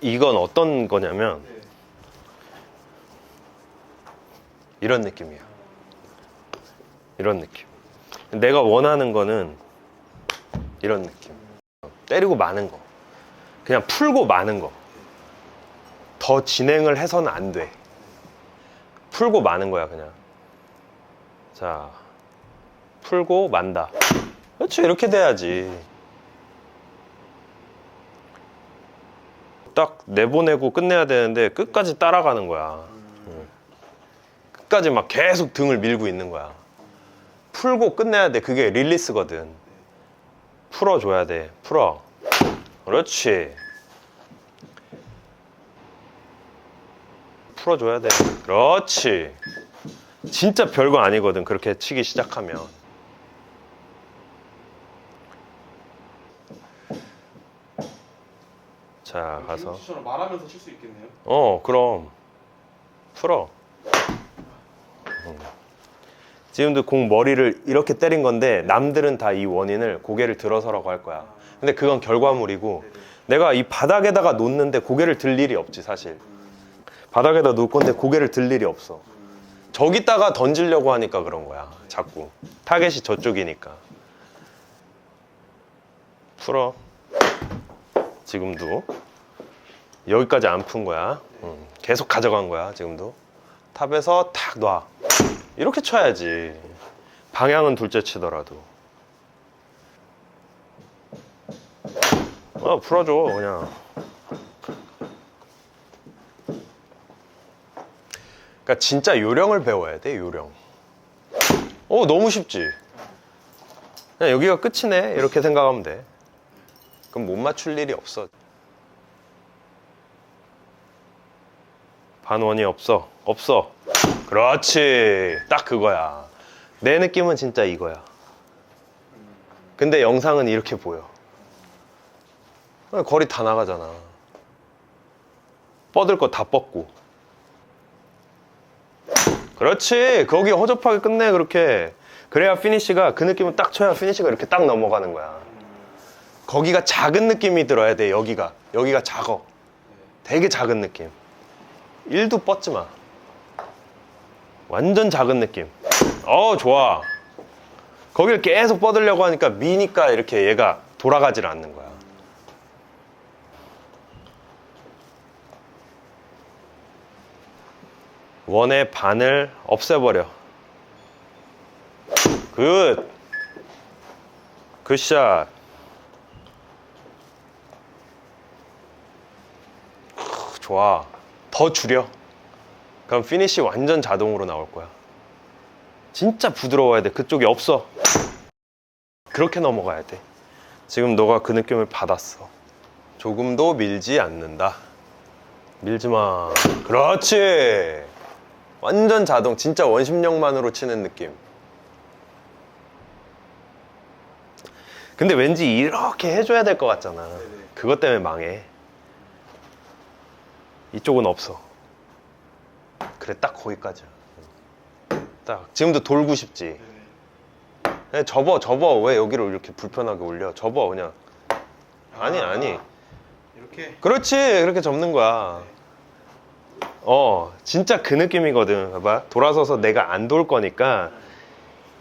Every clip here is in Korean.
이건 어떤 거냐면 네. 이런 느낌이야. 이런 느낌. 내가 원하는 거는 이런 느낌. 때리고 마는 거. 그냥 풀고 마는 거. 더 진행을 해서는 안 돼. 풀고 마는 거야, 그냥. 자, 풀고 만다. 그렇지, 이렇게 돼야지. 딱 내보내고 끝내야 되는데 끝까지 따라가는 거야. 끝까지 막 계속 등을 밀고 있는 거야. 풀고 끝내야 돼. 그게 릴리스거든. 풀어줘야 돼. 풀어. 그렇지. 풀어줘야 돼. 그렇지. 진짜 별거 아니거든. 그렇게 치기 시작하면. 자, 가서. 김우치처럼 말하면서 칠 수 있겠네요. 어, 그럼. 풀어. 음. 지금도 공 머리를 이렇게 때린 건데 남들은 다 이 원인을 고개를 들어서라고 할 거야. 근데 그건 결과물이고 내가 이 바닥에다가 놓는데 고개를 들 일이 없지 사실. 바닥에다 놓을 건데 고개를 들 일이 없어. 저기다가 던지려고 하니까 그런 거야. 자꾸. 타겟이 저쪽이니까. 풀어. 지금도. 여기까지 안 푼 거야. 음, 계속 가져간 거야, 지금도. 탑에서 탁 놔. 이렇게 쳐야지. 방향은 둘째 치더라도. 어, 풀어줘, 그냥. 그러니까 진짜 요령을 배워야 돼, 요령. 어, 너무 쉽지? 그냥 여기가 끝이네. 이렇게 생각하면 돼. 그럼 못 맞출 일이 없어. 반원이 없어. 없어. 그렇지. 딱 그거야. 내 느낌은 진짜 이거야. 근데 영상은 이렇게 보여. 거리 다 나가잖아. 뻗을 거 다 뻗고. 그렇지. 거기 허접하게 끝내, 그렇게. 그래야 피니쉬가 그 느낌을 딱 쳐야 피니쉬가 이렇게 딱 넘어가는 거야. 거기가 작은 느낌이 들어야 돼, 여기가. 여기가 작어. 되게 작은 느낌. 1도 뻗지 마. 완전 작은 느낌. 어, 좋아. 거기를 계속 뻗으려고 하니까 미니까 이렇게 얘가 돌아가질 않는 거야. 원의 반을 없애버려. 굿. 굿샷. 크, 좋아. 더 줄여. 그럼 피니시 완전 자동으로 나올 거야. 진짜 부드러워야 돼. 그쪽이 없어. 그렇게 넘어가야 돼. 지금 너가 그 느낌을 받았어. 조금도 밀지 않는다. 밀지 마. 그렇지. 완전 자동. 진짜 원심력만으로 치는 느낌. 근데 왠지 이렇게 해줘야 될 것 같잖아. 그것 때문에 망해. 이쪽은 없어. 그래, 딱 거기까지야. 딱. 지금도 돌고 싶지. 그냥 접어, 접어. 왜 여기를 이렇게 불편하게 올려? 접어, 그냥. 아니, 아니. 이렇게 그렇지. 그렇게 접는 거야. 어, 진짜 그 느낌이거든. 봐봐. 돌아서서 내가 안 돌 거니까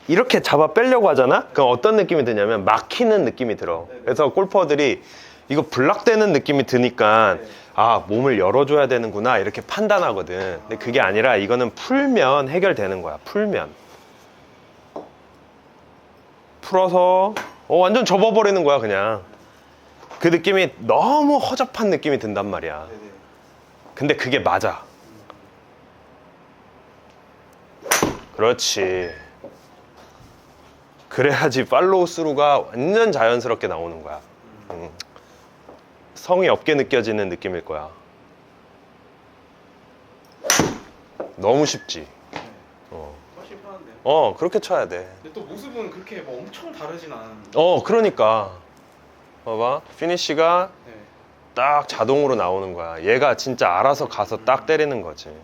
이렇게 잡아 빼려고 하잖아? 그럼 어떤 느낌이 드냐면 막히는 느낌이 들어. 그래서 골퍼들이 이거 블락되는 느낌이 드니까 아, 몸을 열어줘야 되는구나. 이렇게 판단하거든. 근데 그게 아니라 이거는 풀면 해결되는 거야. 풀면. 풀어서 어, 완전 접어버리는 거야, 그냥. 그 느낌이 너무 허접한 느낌이 든단 말이야. 근데 그게 맞아. 그렇지. 그래야지 팔로우 스루가 완전 자연스럽게 나오는 거야. 음. 성이 없게 느껴지는 느낌일 거야. 너무 쉽지. 어, 훨씬 편한데요. 어 그렇게 쳐야 돼. 근데 또 모습은 그렇게 뭐 엄청 다르진 않은. 어, 그러니까. 봐봐. 피니쉬가 네. 딱 자동으로 나오는 거야. 얘가 진짜 알아서 가서 딱 때리는 거지.